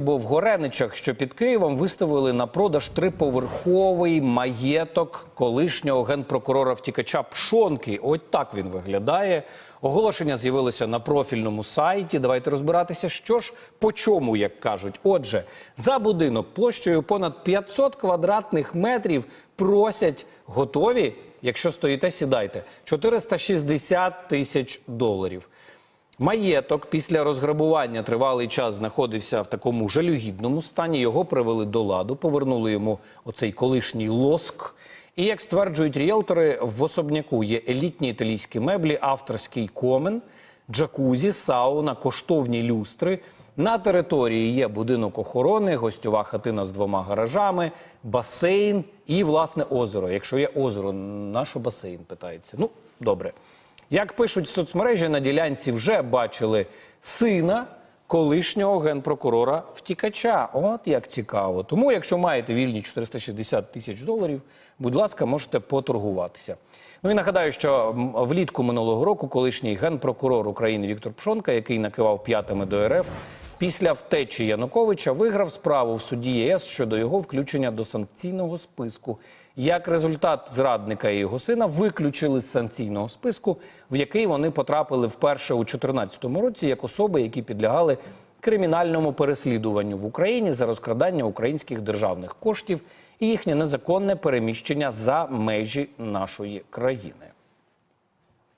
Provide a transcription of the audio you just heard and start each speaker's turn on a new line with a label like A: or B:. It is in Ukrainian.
A: Бо в Гореничах, що під Києвом, виставили на продаж триповерховий маєток колишнього генпрокурора втікача Пшонки. От так він виглядає. Оголошення з'явилося на профільному сайті. Давайте розбиратися, що ж по чому, як кажуть. Отже, за будинок площею понад 500 квадратних метрів просять готові. Якщо стоїте, сідайте 460 тисяч доларів. Маєток після розграбування тривалий час знаходився в такому жалюгідному стані. Його привели до ладу, повернули йому оцей колишній лоск. І як стверджують ріелтори, в особняку є елітні італійські меблі, авторський комен, джакузі, сауна, коштовні люстри. На території є будинок охорони, гостьова хатина з двома гаражами, басейн і власне озеро. Якщо є озеро, на що басейн питається? Ну добре. Як пишуть соцмережі, на ділянці вже бачили сина колишнього генпрокурора втікача. От як цікаво. Тому, якщо маєте вільні 460 тисяч доларів, будь ласка, можете поторгуватися. Ну і нагадаю, що влітку минулого року колишній генпрокурор України Віктор Пшонка, який накивав п'ятами до РФ, після втечі Януковича виграв справу в суді ЄС щодо його включення до санкційного списку. Як результат зрадника і його сина виключили з санкційного списку, в який вони потрапили вперше у 2014 році як особи, які підлягали кримінальному переслідуванню в Україні за розкрадання українських державних коштів і їхнє незаконне переміщення за межі нашої країни.